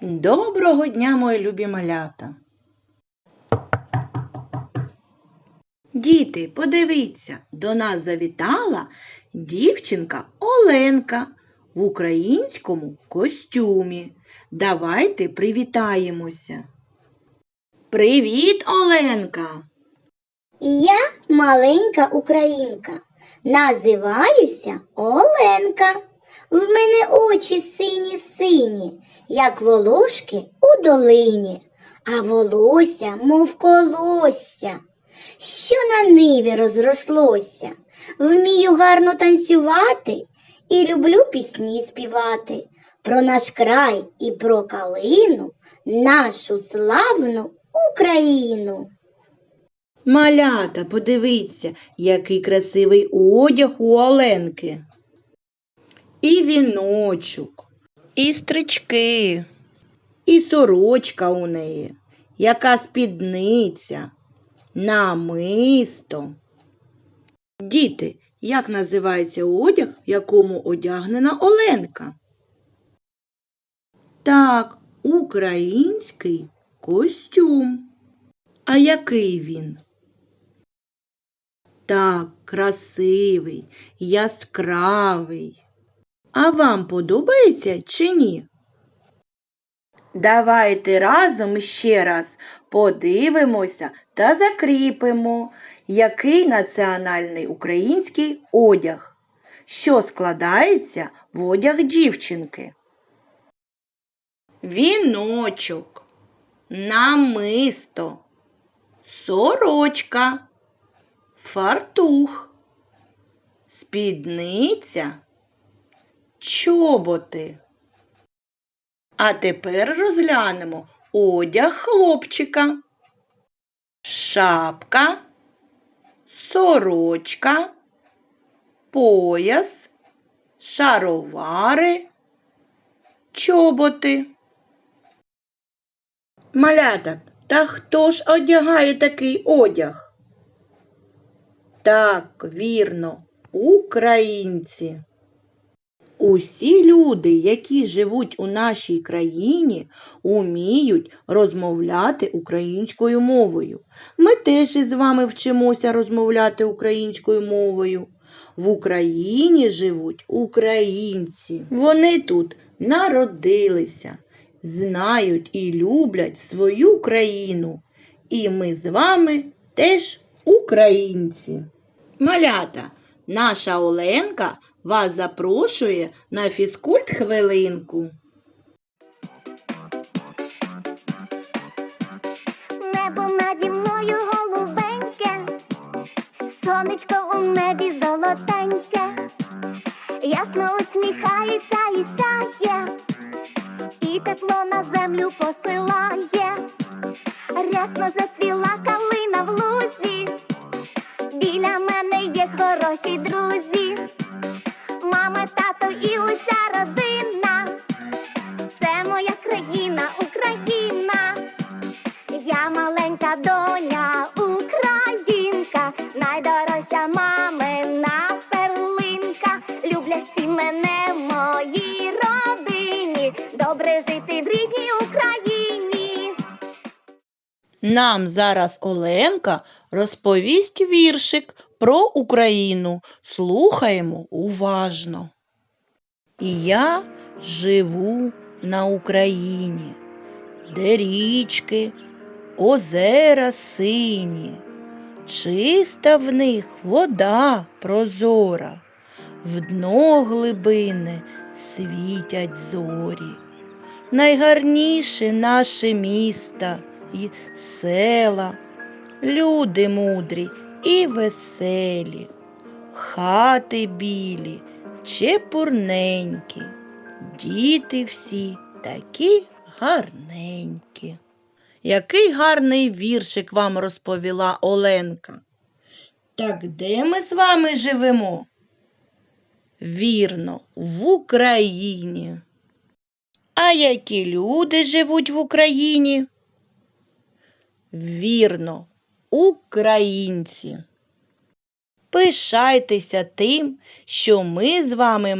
Доброго дня, мої любі малята. Діти, подивіться, до нас завітала дівчинка Оленка в українському костюмі. Давайте привітаємося. Привіт, Оленка! Я маленька українка. Називаюся Оленка. В мене очі сині сині, як волошки у долині, а волосся, мов колосся, що на ниві розрослося. Вмію гарно танцювати і люблю пісні співати про наш край і про калину, нашу славну Україну. Малята, подивіться, який красивий одяг у Оленки. І віночок, і стрички, і сорочка у неї, яка спідниця, намисто. Діти, як називається одяг, в якому одягнена Оленка? Так, український костюм. А який він? Так, красивий, яскравий. А вам подобається чи ні? Давайте разом ще раз подивимося та закріпимо, який національний український одяг, що складається в одяг дівчинки. Віночок, намисто, сорочка, фартух, спідниця, чоботи. А тепер розглянемо одяг хлопчика. Шапка, сорочка, пояс, шаровари, чоботи. Малята, та хто ж одягає такий одяг? Так, вірно, українці. Усі люди, які живуть у нашій країні, уміють розмовляти українською мовою. Ми теж із вами вчимося розмовляти українською мовою. В Україні живуть українці. Вони тут народилися, знають і люблять свою країну. І ми з вами теж українці. Малята, наша Оленка вас запрошує на фізкульт хвилинку. Небо наді мною голубеньке, сонечко у небі золотеньке, ясно усміхається і сяє, і тепло на землю посилає, рясно зацвіла калина в лузі, біля мене є хороші Добре жити в рідній Україні. Нам зараз Оленка розповість віршик про Україну. Слухаємо уважно. І я живу на Україні, де річки, озера сині, чиста в них вода прозора, в дно глибини світять зорі. Найгарніше наше місто і села, люди мудрі і веселі, хати білі, чепурненькі, діти всі такі гарненькі. Який гарний віршик вам розповіла Оленка. Так де ми з вами живемо? Вірно, в Україні. А які люди живуть в Україні? Вірно, українці. Пишайтеся тим, що ми з вами